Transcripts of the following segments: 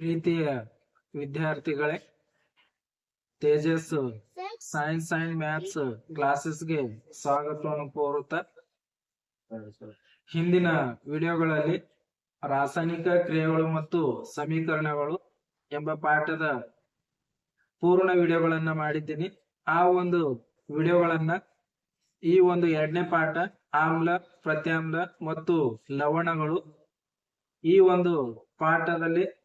ಪ್ರೀತಿಯ ವಿದ್ಯಾರ್ಥಿಗಳೇ Tejas science and maths ಕ್ಲಾಸಸ್ಗೆ ಸ್ವಾಗತವನ್ನು ಕೋರುತ್ತಾ ಹಿಂದಿನ ವಿಡಿಯೋಗಳಲ್ಲಿ ರಾಸಾಯನಿಕ ಕ್ರಿಯೆಗಳು ಮತ್ತು ಸಮೀಕರಣಗಳು ಎಂಬ ಪಾಠದ ಪೂರ್ಣ ವಿಡಿಯೋಗಳನ್ನ ಮಾಡಿದ್ದೀನಿ. ಆ ಒಂದು ವಿಡಿಯೋಗಳನ್ನ ಈ ಒಂದು ಎರಡನೇ ಪಾಠ ಆಮ್ಲ ಪ್ರತ್ಯಾಮ್ಲ ಮತ್ತು ಲವಣಗಳು ಈ ಒಂದು ಪಾಠದಲ್ಲಿ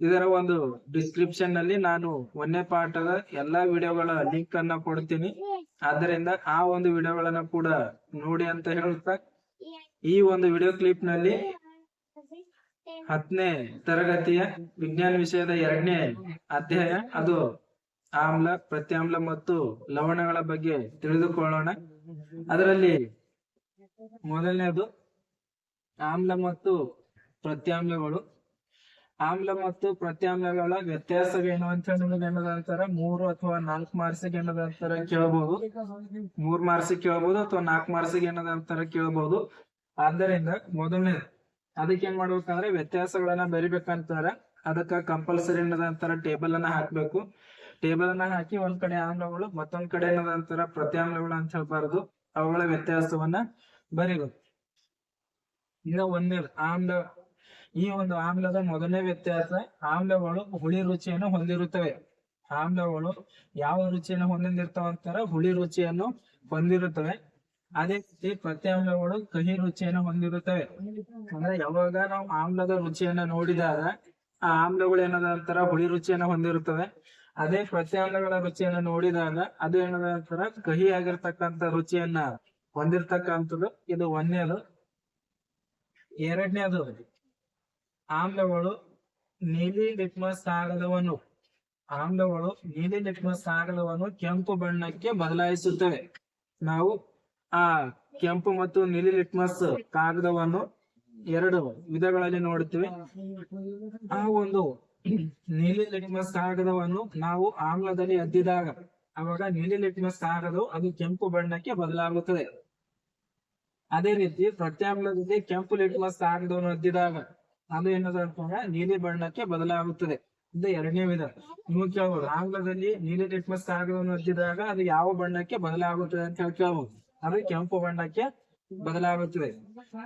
ಇದರ ಒಂದು ಡಿಸ್ಕ್ರಿಪ್ಷನ್ನಲ್ಲಿ ನಾನು ಒಂದನೇ ಪಾಠದ ಎಲ್ಲಾ ವಿಡಿಯೋಗಳ ಲಿಂಕ್ ಅನ್ನ ಕೊಡ್ತೀನಿ. ಆದ್ದರಿಂದ ಆ ಒಂದು ವಿಡಿಯೋಗಳನ್ನ ಕೂಡ ನೋಡಿ ಅಂತ ಹೇಳುತ್ತಾ, ಈ ಒಂದು ವಿಡಿಯೋ ಕ್ಲಿಪ್ನಲ್ಲಿ ಹತ್ತನೇ ತರಗತಿಯ ವಿಜ್ಞಾನ ವಿಷಯದ ಎರಡನೇ ಅಧ್ಯಾಯ, ಅದು ಆಮ್ಲ, ಪ್ರತ್ಯಾಮ್ಲ ಮತ್ತು ಲವಣಗಳ ಬಗ್ಗೆ ತಿಳಿದುಕೊಳ್ಳೋಣ. ಅದರಲ್ಲಿ ಮೊದಲನೇದು ಆಮ್ಲ ಮತ್ತು ಪ್ರತ್ಯಾಮ್ಲಗಳು. ಆಮ್ಲ ಮತ್ತು ಪ್ರತ್ಯಾಮ್ಲಗಳ ವ್ಯತ್ಯಾಸವೇನು ಅಂತ ಹೇಳಿ ಅಂತಾರ ಮೂರು ಅಥವಾ ನಾಲ್ಕು ಏನದ ಅಂತಾರ ಕೇಳಬಹುದು ಮೂರ್ ಮಾರ್ಸಿಗೆ ಕೇಳಬಹುದು ಅಥವಾ ನಾಲ್ಕು ಏನದ ಅಂತಾರ ಕೇಳಬಹುದು ಆದ್ದರಿಂದ ಮೊದಲನೇ ಅದಕ್ಕೆ ಏನ್ ಮಾಡ್ಬೇಕಂದ್ರೆ ವ್ಯತ್ಯಾಸಗಳನ್ನ ಬರಿಬೇಕಂತಾರ. ಅದಕ್ಕ ಕಂಪಲ್ಸರಿ ಏನದಂತಾರ ಟೇಬಲ್ ಅನ್ನ ಹಾಕ್ಬೇಕು. ಟೇಬಲ್ ಅನ್ನ ಹಾಕಿ ಒಂದ್ ಕಡೆ ಆಮ್ಲಗಳು ಮತ್ತೊಂದ್ ಕಡೆ ಏನದಂತಾರ ಪ್ರತ್ಯಾಮ್ಲಗಳು ಅಂತ ಹೇಳ್ಬಾರ್ದು. ಅವುಗಳ ವ್ಯತ್ಯಾಸವನ್ನ ಬರಿಬೇಕು. ಈಗ ಒಂದೇ ಆಮ್ಲ ಈ ಒಂದು ಆಮ್ಲದ ಮೊದಲನೇ ವ್ಯತ್ಯಾಸ ಆಮ್ಲಗಳು ಹುಳಿ ರುಚಿಯನ್ನು ಹೊಂದಿರುತ್ತವೆ. ಆಮ್ಲಗಳು ಯಾವ ರುಚಿಯನ್ನು ಹೊಂದಿರ್ತಾವ ಅಂತಾರ? ಹುಳಿ ರುಚಿಯನ್ನು ಹೊಂದಿರುತ್ತವೆ. ಅದೇ ರೀತಿ ಪ್ರತ್ಯಾಮ್ಲಗಳು ಕಹಿ ರುಚಿಯನ್ನು ಹೊಂದಿರುತ್ತವೆ. ಅಂದ್ರೆ ಯಾವಾಗ ನಾವು ಆಮ್ಲದ ರುಚಿಯನ್ನ ನೋಡಿದಾಗ ಆ ಆಮ್ಲಗಳು ಏನದ ಅಂತಾರ? ಹುಳಿ ರುಚಿಯನ್ನು ಹೊಂದಿರುತ್ತವೆ. ಅದೇ ಪ್ರತ್ಯಾಮ್ಲಗಳ ರುಚಿಯನ್ನು ನೋಡಿದಾಗ ಅದು ಏನದ ಅಂತಾರ? ಕಹಿ ಆಗಿರ್ತಕ್ಕಂತ ರುಚಿಯನ್ನ ಹೊಂದಿರ್ತಕ್ಕಂಥದ್ದು. ಇದು ಒಂದನೇದು. ಎರಡನೇದು. ಆಮ್ಲಗಳು ನೀಲಿ ಲಿಟ್ಮಸ್ ಕಾಗದವನ್ನು ಆಮ್ಲಗಳು ನೀಲಿ ಲಿಟ್ಮಸ್ ಕಾಗದವನ್ನು ಕೆಂಪು ಬಣ್ಣಕ್ಕೆ ಬದಲಾಯಿಸುತ್ತವೆ. ನಾವು ಆ ಕೆಂಪು ಮತ್ತು ನೀಲಿ ಲಿಟ್ಮಸ್ ಕಾಗದವನ್ನು ಎರಡು ವಿಧಗಳಲ್ಲಿ ನೋಡುತ್ತೇವೆ. ಆ ಒಂದು ನೀಲಿ ಲಿಟ್ಮಸ್ ಕಾಗದವನ್ನು ನಾವು ಆಮ್ಲದಲ್ಲಿ ಅದ್ದಿದಾಗ ಅವಾಗ ನೀಲಿ ಲಿಟ್ಮಸ್ ಕಾಗದವು ಅದು ಕೆಂಪು ಬಣ್ಣಕ್ಕೆ ಬದಲಾಗುತ್ತದೆ. ಅದೇ ರೀತಿ ಪ್ರತ್ಯಾಮ್ಲದಲ್ಲಿ ಕೆಂಪು ಲಿಟ್ಮಸ್ ಕಾಗದವನ್ನು ಅದ್ದಿದಾಗ ಅದು ಏನದ ಅಂತಂದ್ರೆ ನೀಲಿ ಬಣ್ಣಕ್ಕೆ ಬದಲಾಗುತ್ತದೆ. ಇದು ಎರಡನೇ ವಿಧ. ನೀವು ಕೇಳ್ಬೋದು ಆಂಗ್ಲದಲ್ಲಿ ನೀಲಿ ಲಿಟ್ಮಸ್ ಕಾಗದವನ್ನು ಹಚ್ಚಿದಾಗ ಅದು ಯಾವ ಬಣ್ಣಕ್ಕೆ ಬದಲಾಗುತ್ತದೆ ಅಂತ ಹೇಳಿ ಕೇಳ್ಬೋದು ಅದು ಕೆಂಪು ಬಣ್ಣಕ್ಕೆ ಬದಲಾಗುತ್ತದೆ.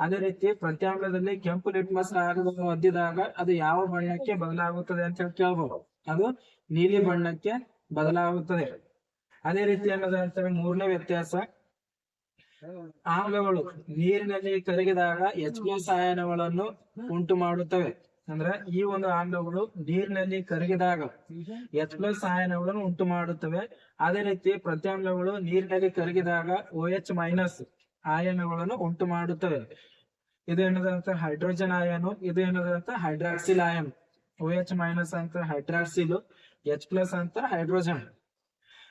ಅದೇ ರೀತಿ ಪ್ರತ್ಯಾಂಗ್ಲದಲ್ಲಿ ಕೆಂಪು ಲಿಟ್ಮಸ್ ಕಾಗದವನ್ನು ಹಚ್ಚಿದಾಗ ಅದು ಯಾವ ಬಣ್ಣಕ್ಕೆ ಬದಲಾಗುತ್ತದೆ ಅಂತ ಹೇಳಿ ಕೇಳ್ಬೋದು ಅದು ನೀಲಿ ಬಣ್ಣಕ್ಕೆ ಬದಲಾಗುತ್ತದೆ. ಅದೇ ರೀತಿ ಅನ್ನೋದಂತ ಮೂರನೇ ವ್ಯತ್ಯಾಸ. ಆಮ್ಲಗಳು ನೀರಿನಲ್ಲಿ ಕರಗಿದಾಗ ಎಚ್ ಪ್ಲಸ್ ಆಯನಗಳನ್ನು ಉಂಟು ಮಾಡುತ್ತವೆ. ಅಂದ್ರೆ ಈ ಒಂದು ಆಮ್ಲಗಳು ನೀರಿನಲ್ಲಿ ಕರಗಿದಾಗ ಎಚ್ ಪ್ಲಸ್ ಆಯನಗಳನ್ನು ಉಂಟು ಮಾಡುತ್ತವೆ. ಅದೇ ರೀತಿ ಪ್ರತ್ಯಾಮ್ಲಗಳು ನೀರಿನಲ್ಲಿ ಕರಗಿದಾಗ ಓ ಎಚ್ ಮೈನಸ್ ಆಯನಗಳನ್ನು ಉಂಟು ಮಾಡುತ್ತವೆ. ಇದು ಏನದಂತ ಹೈಡ್ರೋಜನ್ ಆಯನು, ಇದು ಏನದಂತ hydroxyl ion. O H minus ಅಂತ ಹೈಡ್ರಾಕ್ಸಿಲ್, ಎಚ್ ಪ್ಲಸ್ ಅಂತ ಹೈಡ್ರೋಜನ್.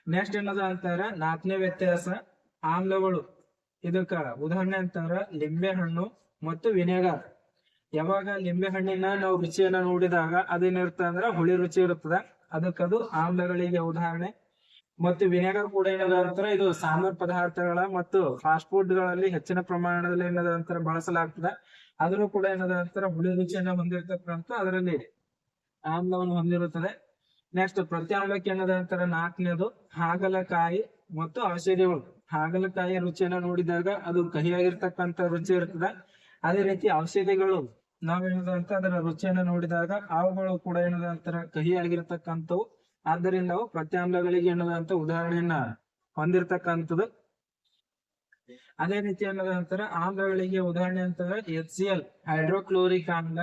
ನೆಕ್ಸ್ಟ್ ಏನದ ಅಂತಾರ, ನಾಲ್ಕನೇ ವ್ಯತ್ಯಾಸ ಆಮ್ಲಗಳು. ಇದಕ್ಕ ಉದಾಹರಣೆ ಅಂತಂದ್ರ ಲಿಂಬೆ ಹಣ್ಣು ಮತ್ತು ವಿನೆಗರ್. ಯಾವಾಗ ಲಿಂಬೆ ಹಣ್ಣಿನ ನಾವು ರುಚಿಯನ್ನ ನೋಡಿದಾಗ ಅದೇನಿರುತ್ತೆ ಅಂದ್ರ ಹುಳಿ ರುಚಿ ಇರುತ್ತದೆ. ಅದಕ್ಕದು ಆಮ್ಲಗಳಿಗೆ ಉದಾಹರಣೆ. ಮತ್ತು ವಿನೆಗರ್ ಕೂಡ ಏನದ ಅಂತಾರ, ಇದು ಸಾಂಬಾರ್ ಪದಾರ್ಥಗಳ ಮತ್ತು ಫಾಸ್ಟ್ ಫುಡ್ಗಳಲ್ಲಿ ಹೆಚ್ಚಿನ ಪ್ರಮಾಣದಲ್ಲಿ ಏನದ ಅಂತಾರ ಬಳಸಲಾಗ್ತದ. ಆದ್ರೂ ಕೂಡ ಏನದ ಅಂತಾರ ಹುಳಿ ರುಚಿಯನ್ನ ಹೊಂದಿರತಕ್ಕಂಥ ಅದರಲ್ಲಿ ಆಮ್ಲವನ್ನು ಹೊಂದಿರುತ್ತದೆ. ನೆಕ್ಸ್ಟ್ ಪ್ರತ್ಯಾಮ್ಲಕ್ಕೆ ಏನದ ಅಂತಾರ ನಾಲ್ಕನೇದು ಹಾಗಲಕಾಯಿ ಮತ್ತು ಔಷಧಿಗಳು. ಹಾಗಲಕಾಯಿ ರುಚಿಯನ್ನ ನೋಡಿದಾಗ ಅದು ಕಹಿಯಾಗಿರ್ತಕ್ಕಂಥ ರುಚಿ ಇರ್ತದ. ಅದೇ ರೀತಿ ಔಷಧಿಗಳು ನಾವೇನದ ಅಂತ ಅದರ ರುಚಿಯನ್ನ ನೋಡಿದಾಗ ಅವುಗಳು ಕೂಡ ಏನದ ಅಂತಾರ ಕಹಿಯಾಗಿರ್ತಕ್ಕಂಥವು. ಆದ್ದರಿಂದ ಅವು ಪ್ರತ್ಯಾಮ್ಲಗಳಿಗೆ ಏನದ ಅಂತ ಉದಾಹರಣೆಯನ್ನ ಹೊಂದಿರತಕ್ಕಂಥದ್ದು. ಅದೇ ರೀತಿ ಅನ್ನೋದ ಅಂತಾರ ಆಮ್ಲಗಳಿಗೆ ಉದಾಹರಣೆ ಅಂತಂದ್ರೆ ಎಚ್ ಸಿ ಎಲ್ ಹೈಡ್ರೋಕ್ಲೋರಿಕ್ ಆಮ್ಲ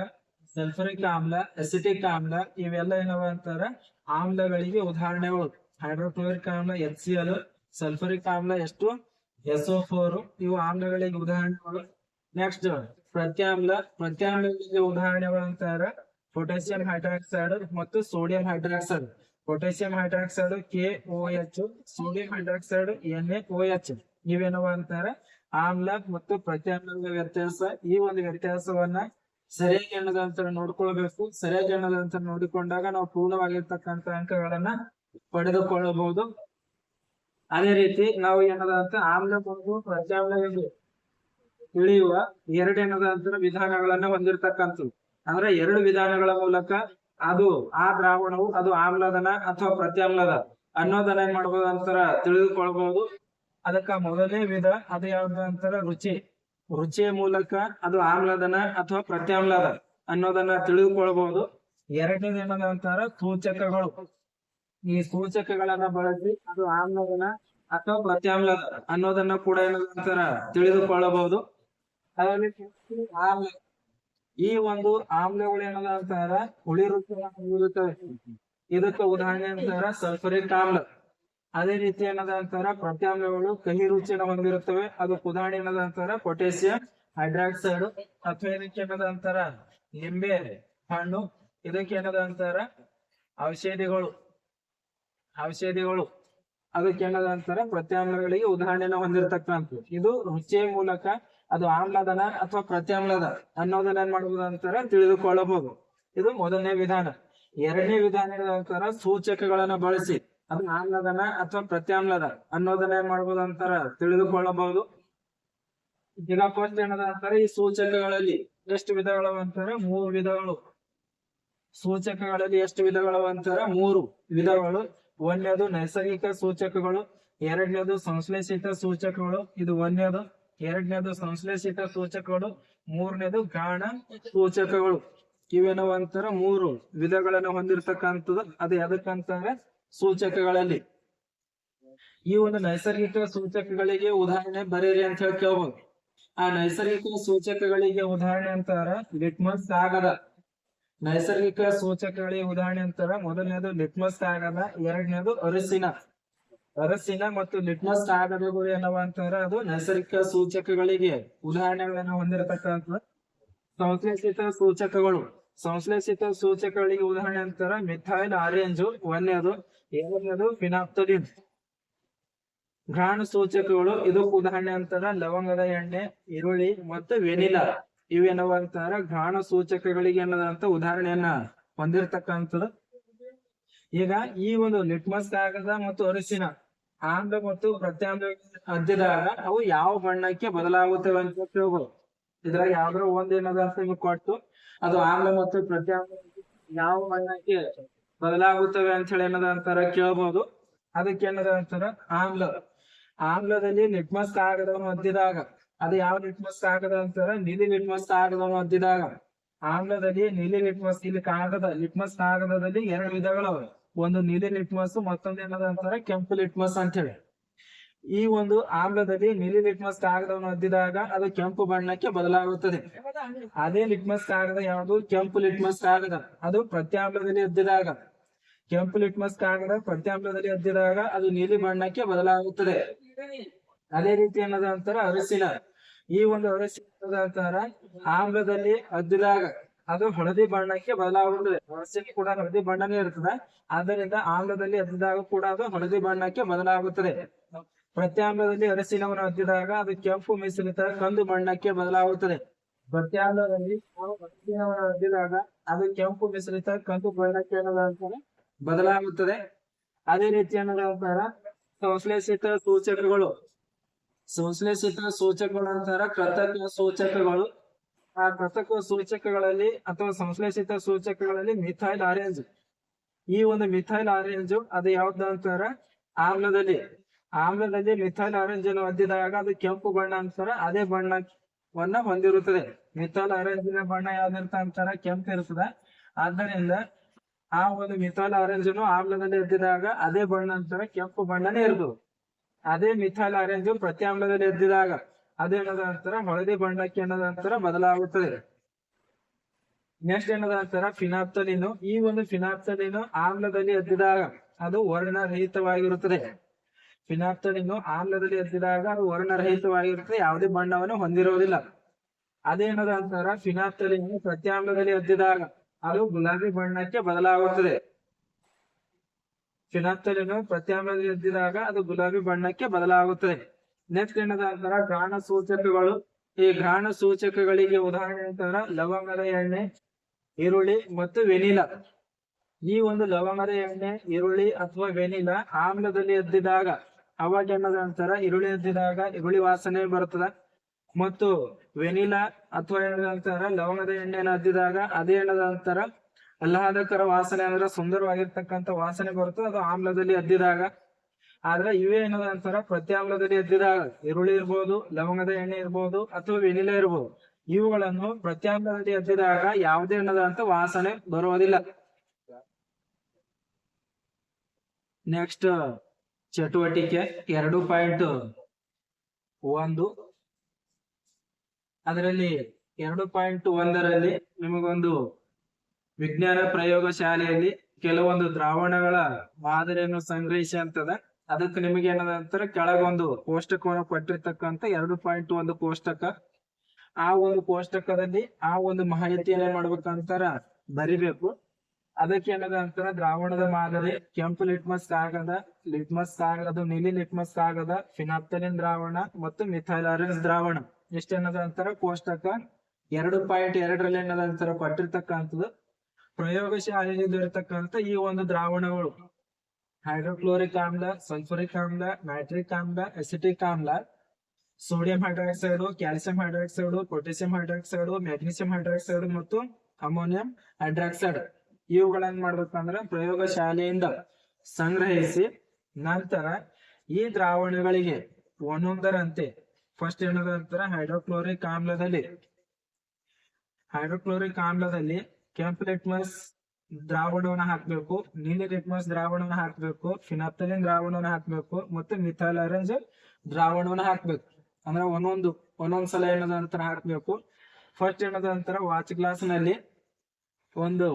ಸಲ್ಫರಿಕ್ ಆಮ್ಲ ಎಸಿಟಿಕ್ ಆಮ್ಲ, ಇವೆಲ್ಲ ಏನವ ಅಂತಾರ ಆಮ್ಲಗಳಿಗೆ ಉದಾಹರಣೆಗಳು. ಹೈಡ್ರೋಕ್ಲೋರಿಕ್ ಆಮ್ಲ ಎಚ್ ಸಿ ಎಲ್ ಸಲ್ಫರಿಕ್ ಆಮ್ಲ ಎಷ್ಟು? ಎಸ್ ಓ ಫೋರ್ ಇವು ಆಮ್ಲಗಳಿಗೆ ಉದಾಹರಣೆಗಳು. ನೆಕ್ಸ್ಟ್ ಪ್ರತ್ಯಾಮ್ಲ. ಪ್ರತ್ಯಾಮ್ಲಗಳಿಗೆ ಉದಾಹರಣೆಗಳು ಅಂತಾರ ಪೊಟ್ಯಾಸಿಯಂ ಹೈಡ್ರಾಕ್ಸೈಡ್ ಮತ್ತು sodium hydroxide potassium hydroxide K O H sodium hydroxide N A O H ಇವೇನವ ಅಂತಾರ ಆಮ್ಲ ಮತ್ತು ಪ್ರತ್ಯಾಮ್ಲದ ವ್ಯತ್ಯಾಸ. ಈ ಒಂದು ವ್ಯತ್ಯಾಸವನ್ನ ಸರಿಯಾಗಿ ಅನ್ನೋದಂತ ನೋಡ್ಕೊಳ್ಬೇಕು. ಸರಿಯಾಗಿ ಅನ್ನೋದಂತ ನೋಡಿಕೊಂಡಾಗ ನಾವು ಪೂರ್ಣವಾಗಿರ್ತಕ್ಕಂಥ ಅಂಕಗಳನ್ನ ಪಡೆದುಕೊಳ್ಳಬಹುದು. ಅದೇ ರೀತಿ ನಾವು ಏನದಂತ ಆಮ್ಲ ಮತ್ತು ಪ್ರತ್ಯಾಮ್ಲ ಎಂದು ತಿಳಿಯುವ ಎರಡೇನದ ಏನದಂತ ವಿಧಾನಗಳನ್ನ ಹೊಂದಿರತಕ್ಕಂಥದ್ದು. ಅಂದ್ರೆ ಎರಡು ವಿಧಾನಗಳ ಮೂಲಕ ಅದು ಆ ದ್ರಾವಣವು ಅದು ಆಮ್ಲದನ ಅಥವಾ ಪ್ರತ್ಯಾಮ್ಲದ ಅನ್ನೋದನ್ನ ಏನ್ ಮಾಡ್ಬೋದು ಅಂತಾರ ತಿಳಿದುಕೊಳ್ಬಹುದು ಅದಕ್ಕ ಮೊದಲನೇ ವಿಧ ಅದು ಯಾವ್ದು ಅಂತಾರ ರುಚಿ. ರುಚಿಯ ಮೂಲಕ ಅದು ಆಮ್ಲದನ ಅಥವಾ ಪ್ರತ್ಯಾಮ್ಲದ ಅನ್ನೋದನ್ನ ತಿಳಿದುಕೊಳ್ಬಹುದು ಎರಡನೇದು ಏನದ ಅಂತಾರ ಸೂಚಕಗಳು. ಈ ಸೂಚಕಗಳನ್ನ ಬಳಸಿ ಅದು ಆಮ್ಲದನ ಅಥವಾ ಪ್ರತ್ಯಾಮ್ಲ ಅನ್ನೋದನ್ನ ಕೂಡ ಏನದ ಅಂತಾರ ತಿಳಿದುಕೊಳ್ಳಬಹುದು. ಅದರಲ್ಲಿ ಆಮ್ಲ ಈ ಒಂದು ಆಮ್ಲಗಳು ಏನದ ಅಂತಾರ ಹುಳಿ ರುಚಿಯನ್ನು ಹೊಂದಿರುತ್ತವೆ. ಇದಕ್ಕೆ ಉದಾಹರಣೆ ಅಂತಾರ ಸಲ್ಫರಿಕ್ ಆಮ್ಲ. ಅದೇ ರೀತಿ ಏನದ ಅಂತಾರ ಪ್ರತ್ಯಾಮ್ಲಗಳು ಕಹಿ ರುಚಿನ ಹೊಂದಿರುತ್ತವೆ. ಅದು ಉದಾಹರಣೆ ಏನದ ಅಂತಾರ ಪೊಟ್ಯಾಸಿಯಂ ಹೈಡ್ರಾಕ್ಸೈಡ್ ಅಥವಾ ಇದಕ್ಕೆ ಏನದ ಅಂತಾರ ನಿಂಬೆ ಹಣ್ಣು. ಇದಕ್ಕೆ ಏನದ ಅಂತಾರ ಔಷಧಿಗಳು. ಔಷಧಿಗಳು. ಅದಕ್ಕೆ ಏನದ ಪ್ರತ್ಯಾಮ್ಲಗಳಿಗೆ ಉದಾಹರಣೆನ ಹೊಂದಿರತಕ್ಕಂಥ ಇದು ರುಚಿಯ ಮೂಲಕ, ಅದು ಆಮ್ಲದನ ಅಥವಾ ಪ್ರತ್ಯಾಮ್ಲದ ಅನ್ನೋದನ್ನ ಏನ್ ಮಾಡಬಹುದು ಅಂತಾರೆ? ತಿಳಿದುಕೊಳ್ಳಬಹುದು. ಇದು ಮೊದಲನೇ ವಿಧಾನ. ಎರಡನೇ ವಿಧಾನ ಏನಂತಾರ ಸೂಚಕಗಳನ್ನ ಬಳಸಿ, ಅದು ಆಮ್ಲದನ ಅಥವಾ ಪ್ರತ್ಯಾಮ್ಲದ ಅನ್ನೋದನ್ನ ಏನ್ ಮಾಡ್ಬೋದು ಅಂತಾರ? ತಿಳಿದುಕೊಳ್ಳಬಹುದು. ಈಗ ಫಸ್ಟ್ ಏನದ ಅಂತಾರ? ಈ ಸೂಚಕಗಳಲ್ಲಿ ಎಷ್ಟು ವಿಧಗಳು ಅಂತಾರೆ? ಮೂರು ವಿಧಗಳು. ಸೂಚಕಗಳಲ್ಲಿ ಎಷ್ಟು ವಿಧಗಳು ಅಂತಾರ? ಮೂರು ವಿಧಗಳು. ಒಂದನೇದು ನೈಸರ್ಗಿಕ ಸೂಚಕಗಳು, ಎರಡನೇದು ಸಂಶ್ಲೇಷಿತ ಸೂಚಕಗಳು, ಇದು ಒಂದನೇದು. ಎರಡನೇದು ಸಂಶ್ಲೇಷಿತ ಸೂಚಕಗಳು, ಮೂರನೇದು ಗಾಣ ಸೂಚಕಗಳು. ಇವೇನೋ ಅಂತಾರ ಮೂರು ವಿಧಗಳನ್ನ ಹೊಂದಿರತಕ್ಕಂಥದ್ದು. ಅದು ಎದಕ್ಕಂತಾರೆ ಸೂಚಕಗಳಲ್ಲಿ. ಈ ಒಂದು ನೈಸರ್ಗಿಕ ಸೂಚಕಗಳಿಗೆ ಉದಾಹರಣೆ ಬರೀರಿ ಅಂತ ಹೇಳಿ ಕೇಳ್ಬೋದು. ಆ ನೈಸರ್ಗಿಕ ಸೂಚಕಗಳಿಗೆ ಉದಾಹರಣೆ ಅಂತಾರ ಲಿಟ್ಮಸ್ ಕಾಗದ ನೈಸರ್ಗಿಕ ಸೂಚಕಗಳಿಗೆ ಉದಾಹರಣೆ ಅಂತಾರ. ಮೊದಲನೇದು ಲಿಟ್ಮಸ್ ಕಾಗದ, ಎರಡನೇದು ಅರಸಿನ. ಅರಸಿನ ಮತ್ತು ಲಿಟ್ಮಸ್ ಕಾಗದಗಳು ಏನವ ಅಂತಾರ? ಅದು ನೈಸರ್ಗಿಕ ಸೂಚಕಗಳಿಗೆ ಉದಾಹರಣೆಗಳನ್ನ ಹೊಂದಿರತಕ್ಕಂಥ ಸಂಶ್ಲೇಷಿತ ಸೂಚಕಗಳು. ಸಂಶ್ಲೇಷಿತ ಸೂಚಕಗಳಿಗೆ ಉದಾಹರಣೆ ಅಂತಾರ ಮಿಥೈಲ್, ಆರೆಂಜ್, ಒಂದನೇದು, ಎರಡನೇದು ಫಿನಾಪ್ತಲಿನ್. ಘ್ರಾಣ ಸೂಚಕಗಳು ಇದಕ್ಕೆ ಉದಾಹರಣೆ ಅಂತಾರ. ಲವಂಗದ ಎಣ್ಣೆ, ಈರುಳ್ಳಿ ಮತ್ತು ವೆನಿಲಾ. ಇವೇನವ ಅಂತಂದ್ರ ಘ್ರಾಣ ಸೂಚಕಗಳಿಗೆ ಅನ್ನೋದಂತ ಉದಾಹರಣೆಯನ್ನ ಹೊಂದಿರತಕ್ಕಂಥದ್ದು. ಈಗ ಈ ಒಂದು ಲಿಟ್ಮಸ್ ಕಾಗದ ಮತ್ತು ಅರಿಶಿನ ಆಮ್ಲ ಮತ್ತು ಪ್ರತ್ಯಾಮ್ಲ ಅದ್ದಿದಾಗ ಅವು ಯಾವ ಬಣ್ಣಕ್ಕೆ ಬದಲಾಗುತ್ತವೆ ಅಂತ ಕೇಳ್ಬೋದು ಇದ್ರಾಗ ಯಾವ್ದ್ರ ಒಂದ್ ಏನದ ಅಂತ ನಿಮ್ಗೆ ಕೊಟ್ಟು ಅದು ಆಮ್ಲ ಮತ್ತು ಪ್ರತ್ಯಾಮ್ಲ ಯಾವ ಬಣ್ಣಕ್ಕೆ ಬದಲಾಗುತ್ತವೆ ಅಂತ ಹೇಳಿ ಏನದ ಅಂತಾರ ಕೇಳ್ಬೋದು. ಅದಕ್ಕೆ ಏನದ ಅಂತಾರ? ಆಮ್ಲ. ಆಮ್ಲದಲ್ಲಿ ಲಿಟ್ಮಸ್ ಕಾಗದವನ್ನು ಒದ್ದಿದಾಗ ಅದು ಯಾವ ಲಿಟ್ಮಸ್ ಕಾಗದ ಅಂತಾರ ನೀಲಿ ಲಿಟ್ಮಸ್ ಕಾಗದವನ್ನು ಒದ್ದಿದಾಗ ಆಂಗ್ಲದಲ್ಲಿ ನೀಲಿ ಲಿಟ್ಮಸ್ ಇಲ್ಲಿ ಕಾಗದ ಲಿಟ್ಮಸ್ ಕಾಗದದಲ್ಲಿ ಎರಡು ವಿಧಗಳವ. ಒಂದು ನೀಲಿ ಲಿಟ್ಮಸ್ ಮತ್ತೊಂದು ಏನದ ಅಂತಾರ? ಕೆಂಪು ಲಿಟ್ಮಸ್ ಅಂತ ಹೇಳಿ ಈ ಒಂದು ಆಮ್ಲದಲ್ಲಿ ನೀಲಿ ಲಿಟ್ಮಸ್ ಕಾಗದವನ್ನು ಒದ್ದಿದಾಗ ಅದು ಕೆಂಪು ಬಣ್ಣಕ್ಕೆ ಬದಲಾಗುತ್ತದೆ. ಅದೇ ಲಿಟ್ಮಸ್ ಕಾಗದ ಯಾವುದು? ಕೆಂಪು ಲಿಟ್ಮಸ್ ಕಾಗದ. ಅದು ಪ್ರತ್ಯಾಮ್ಲದಲ್ಲಿ ಒದ್ದಿದಾಗ ಕೆಂಪು ಲಿಟ್ಮಸ್ ಕಾಗದ ಪ್ರತ್ಯಾಮ್ಲದಲ್ಲಿ ಒದ್ದಿದಾಗ ಅದು ನೀಲಿ ಬಣ್ಣಕ್ಕೆ ಬದಲಾಗುತ್ತದೆ. ಅದೇ ರೀತಿ ಏನದ ಅಂತಾರೆ? ಅರಸಿನ. ಈ ಒಂದು ಅರಸಿ ಆಮ್ಲದಲ್ಲಿ ಅದ್ದಿದಾಗ ಅದು ಹಳದಿ ಬಣ್ಣಕ್ಕೆ ಬದಲಾಗುತ್ತದೆ ಅರಸಿಗೆ ಕೂಡ ಹಳದಿ ಬಣ್ಣನೇ ಇರ್ತದೆ. ಆದ್ದರಿಂದ ಆಮ್ಲದಲ್ಲಿ ಅದ್ದಿದಾಗ ಕೂಡ ಅದು ಹಳದಿ ಬಣ್ಣಕ್ಕೆ ಬದಲಾಗುತ್ತದೆ. ಪ್ರತ್ಯಾಮ್ಲದಲ್ಲಿ ಅರಸಿನವನ್ನು ಅದ್ದಿದಾಗ ಅದು ಕೆಂಪು ಮಿಶ್ರಿತ ಕಂದು ಬಣ್ಣಕ್ಕೆ ಬದಲಾಗುತ್ತದೆ. ಪ್ರತ್ಯಾಮ್ಲದಲ್ಲಿ ನಾವು ಅರಸಿನವನ್ನು ಅದ್ದಿದಾಗ ಅದು ಕೆಂಪು ಮಿಶ್ರಿತ ಕಂದು ಬಣ್ಣಕ್ಕೆ ಬದಲಾಗುತ್ತದೆ. ಅದೇ ರೀತಿ ಅಂತಾರ ಸಂಶ್ಲೇಷಿತ ಸೂಚಕಗಳು. ಸಂಶ್ಲೇಷಿತ ಸೂಚಕಗಳು ಅಂತಾರ ಕೃತಕ ಸೂಚಕಗಳು ಆ ಕೃತಕ ಸೂಚಕಗಳಲ್ಲಿ ಅಥವಾ ಸಂಶ್ಲೇಷಿತ ಸೂಚಕಗಳಲ್ಲಿ ಮಿಥೈಲ್ ಆರೆಂಜ್ ಈ ಒಂದು ಮಿಥೈಲ್ ಆರೆಂಜ್ ಅದು ಯಾವ್ದು ಅಂತಾರ? ಆಮ್ಲದಲ್ಲಿ. ಆಮ್ಲದಲ್ಲಿ ಮಿಥೈಲ್ ಆರೆಂಜ್ ಅನ್ನು ಹೊಂದಿದಾಗ ಅದು ಕೆಂಪು ಬಣ್ಣ ಅಂತಾರ, ಅದೇ ಬಣ್ಣವನ್ನ ಹೊಂದಿರುತ್ತದೆ. ಮಿಥೈಲ್ ಆರೆಂಜಿನ ಬಣ್ಣ ಯಾವ್ದಿರ್ತ ಅಂತಾರ? ಕೆಂಪು ಇರ್ತದೆ ಆದ್ದರಿಂದ ಆ ಒಂದು ಮಿಥೈಲ್ ಆರೆಂಜ್ ಅನ್ನು ಆಮ್ಲದಲ್ಲಿ ಎದ್ದಿದಾಗ ಅದೇ ಬಣ್ಣ ಅಂತಾರ, ಕೆಂಪು ಬಣ್ಣನೇ ಇರ್ತದೆ. ಅದೇ ಮಿಥೈಲ್ ಆರೆಂಜ್ ಪ್ರತ್ಯಾಮ್ಲದಲ್ಲಿ ಎದ್ದಿದಾಗ ಅದೇನದ ಅಂತಾರ ಹಳದಿ ಬಣ್ಣಕ್ಕೆ ಏನದ ಅಂತಾರ ಬದಲಾಗುತ್ತದೆ. ನೆಕ್ಸ್ಟ್ ಏನದ ಅಂತಾರ ಫಿನಾಪ್ತಲಿನು. ಈ ಒಂದು ಫಿನಾಪ್ತಲಿನು ಆಮ್ಲದಲ್ಲಿ ಎದ್ದಿದಾಗ ಅದು ವರ್ಣರಹಿತವಾಗಿರುತ್ತದೆ. ಫಿನಾಪ್ತಲಿನು ಆಮ್ಲದಲ್ಲಿ ಎದ್ದಿದಾಗ ಅದು ವರ್ಣರಹಿತವಾಗಿರುತ್ತದೆ. ಯಾವುದೇ ಬಣ್ಣವನ್ನು ಹೊಂದಿರುವುದಿಲ್ಲ. ಅದೇನದ ಅಂತಾರ ಫಿನಾಪ್ತಲಿನು ಪ್ರತ್ಯಾಮ್ಲದಲ್ಲಿ ಎದ್ದಿದಾಗ ಅದು ಗುಲಾಬಿ ಬಣ್ಣಕ್ಕೆ ಬದಲಾಗುತ್ತದೆ. ಫಿನಾಪ್ತಲಿನು ಪ್ರತ್ಯಾಮ್ಲದಲ್ಲಿ ಎದ್ದಿದಾಗ ಅದು ಗುಲಾಬಿ ಬಣ್ಣಕ್ಕೆ ಬದಲಾಗುತ್ತದೆ. ನೆಕ್ಸ್ಟ್ ಏನದ ಅಂತಾರ? ಘ್ರಾಣ ಸೂಚಕಗಳು. ಈ ಘ್ರಾಣ ಸೂಚಕಗಳಿಗೆ ಉದಾಹರಣೆ ಅಂತಾರ? ಲವಂಗದ ಎಣ್ಣೆ, ಈರುಳ್ಳಿ ಮತ್ತು ವೆನಿಲಾ. ಈ ಒಂದು ಲವಂಗದ ಎಣ್ಣೆ, ಈರುಳ್ಳಿ ಅಥವಾ ವೆನಿಲಾ ಆಮ್ಲದಲ್ಲಿ ಎದ್ದಿದಾಗ, ಅವಾಗ ಏನದ ಅಂತಾರ? ಈರುಳ್ಳಿ ಎದ್ದಿದಾಗ ಈರುಳ್ಳಿ ವಾಸನೆ ಬರ್ತದ ಮತ್ತು ವೆನಿಲಾ ಅಥವಾ ಏನದ ಅಂತಾರ? ಲವಂಗದ ಎಣ್ಣೆನ ಅದ್ದಿದಾಗ ಅದೇ ಏನದ ಅಂತಾರ? ಆಹ್ಲಾದಕರ ವಾಸನೆ ಅಂದ್ರೆ ಸುಂದರವಾಗಿರ್ತಕ್ಕಂಥ ವಾಸನೆ ಬರುತ್ತೆ ಅದು ಆಮ್ಲದಲ್ಲಿ ಅದ್ದಿದಾಗ. ಆದ್ರೆ ಇವೇ ಏನದ ಅಂತಾರ ಪ್ರತಿ ಆಮ್ಲದಲ್ಲಿ ಅದ್ದಿದಾಗ ಈರುಳ್ಳಿ ಇರ್ಬೋದು, ಲವಂಗದ ಎಣ್ಣೆ ಇರ್ಬೋದು ಅಥವಾ ವೆನಿಲಾ ಇರ್ಬೋದು, ಇವುಗಳನ್ನು ಪ್ರತ್ಯಾಮ್ಲದಲ್ಲಿ ಅದ್ದಿದಾಗ ಯಾವುದೇ ಎಣ್ಣದ ಅಂತ ವಾಸನೆ ಬರುವುದಿಲ್ಲ. ನೆಕ್ಸ್ಟ್ ಚಟುವಟಿಕೆ ಎರಡು ಪಾಯಿಂಟ್ ಒಂದು. ಅದರಲ್ಲಿ ಎರಡು ಪಾಯಿಂಟ್ ಒಂದರಲ್ಲಿ ನಿಮಗೊಂದು ವಿಜ್ಞಾನ ಪ್ರಯೋಗಶಾಲೆಯಲ್ಲಿ ಕೆಲವೊಂದು ದ್ರಾವಣಗಳ ಮಾದರಿಯನ್ನು ಸಂಗ್ರಹಿಸಿ ಅಂತದ ಅದಕ್ಕೆ ನಿಮಗೆ ಏನದ ಅಂತಾರೆ ಕೆಳಗೊಂದು ಕೋಷ್ಟಕವನ್ನು ಕೊಟ್ಟಿರ್ತಕ್ಕಂತ ಎರಡು ಪಾಯಿಂಟ್ ಒಂದು ಕೋಷ್ಟಕ. ಆ ಒಂದು ಕೋಷ್ಟಕದಲ್ಲಿ ಆ ಒಂದು ಮಾಹಿತಿಯನ್ನ ಮಾಡ್ಬೇಕಂತಾರ ಬರಿಬೇಕು. ಅದಕ್ಕೆ ಏನದ ಅಂತಾರ ದ್ರಾವಣದ ಮಾದರಿ, ಕೆಂಪು ಲಿಟ್ಮಸ್ ಕಾಗದ ಲಿಟ್ಮಸ್ ಕಾಗದ, ನೀಲಿ ಲಿಟ್ಮಸ್ ಕಾಗದ, ಫಿನಾಪ್ತಲಿನ್ ದ್ರಾವಣ ಮತ್ತು ಮಿಥೈಲಾರಿನ್ಸ್ ದ್ರಾವಣ. ಎಷ್ಟೇನದ ಅಂತಾರ ಕೋಷ್ಟಕ ಎರಡು ಪಾಯಿಂಟ್ ಎರಡರಲ್ಲಿ ಏನದ ಅಂತಾರ ಕೊಟ್ಟಿರ್ತಕ್ಕಂಥದ್ದು. ಪ್ರಯೋಗಶಾಲೆಯಲ್ಲಿ ದೊರೆತಕ್ಕಂತ ಈ ಒಂದು ದ್ರಾವಣಗಳು ಹೈಡ್ರೋಕ್ಲೋರಿಕ್ ಆಮ್ಲ ಸಲ್ಫರಿಕ್ ಆಮ್ಲ ನೈಟ್ರಿಕ್ ಆಮ್ಲ ಅಸಿಟಿಕ್ ಆಮ್ಲ sodium hydroxide, calcium hydroxide, potassium hydroxide, magnesium hydroxide ಮತ್ತು ಅಮೋನಿಯಂ ಹೈಡ್ರಾಕ್ಸೈಡ್. ಇವುಗಳನ್ನ ಮಾಡ್ಬೇಕಂದ್ರೆ ಪ್ರಯೋಗಶಾಲೆಯಿಂದ ಸಂಗ್ರಹಿಸಿ ನಂತರ ಈ ದ್ರಾವಣಗಳಿಗೆ ಒಂದೊಂದರಂತೆ ಫಸ್ಟ್ ಏನದ ಹೈಡ್ರೋಕ್ಲೋರಿಕ್ ಆಮ್ಲದಲ್ಲಿ ಹೈಡ್ರೋಕ್ಲೋರಿಕ್ ಆಮ್ಲದಲ್ಲಿ ಕೆಂಪು ಲಿಟ್ಮಸ್ ದ್ರಾವಣವನ್ನ ಹಾಕ್ಬೇಕು ನೀಲಿ ಲಿಟ್ಮಸ್ ದ್ರಾವಣವನ್ನ ಹಾಕ್ಬೇಕು, ಫಿನಾಪ್ತಲಿನ್ ದ್ರಾವಣವನ್ನ ಹಾಕ್ಬೇಕು, ಮತ್ತು ಮಿಥಾಲ್ ಆರೆಂಜ್ ದ್ರಾವಣವನ್ನ ಹಾಕ್ಬೇಕು. ಅಂದ್ರೆ ಒಂದೊಂದು ಒಂದೊಂದು ಸಲ ಏನದ ನಂತರ ಹಾಕ್ಬೇಕು. ಫಸ್ಟ್ ಏನದ ನಂತರ ವಾಚ್ ಗ್ಲಾಸ್ನಲ್ಲಿ ಒಂದು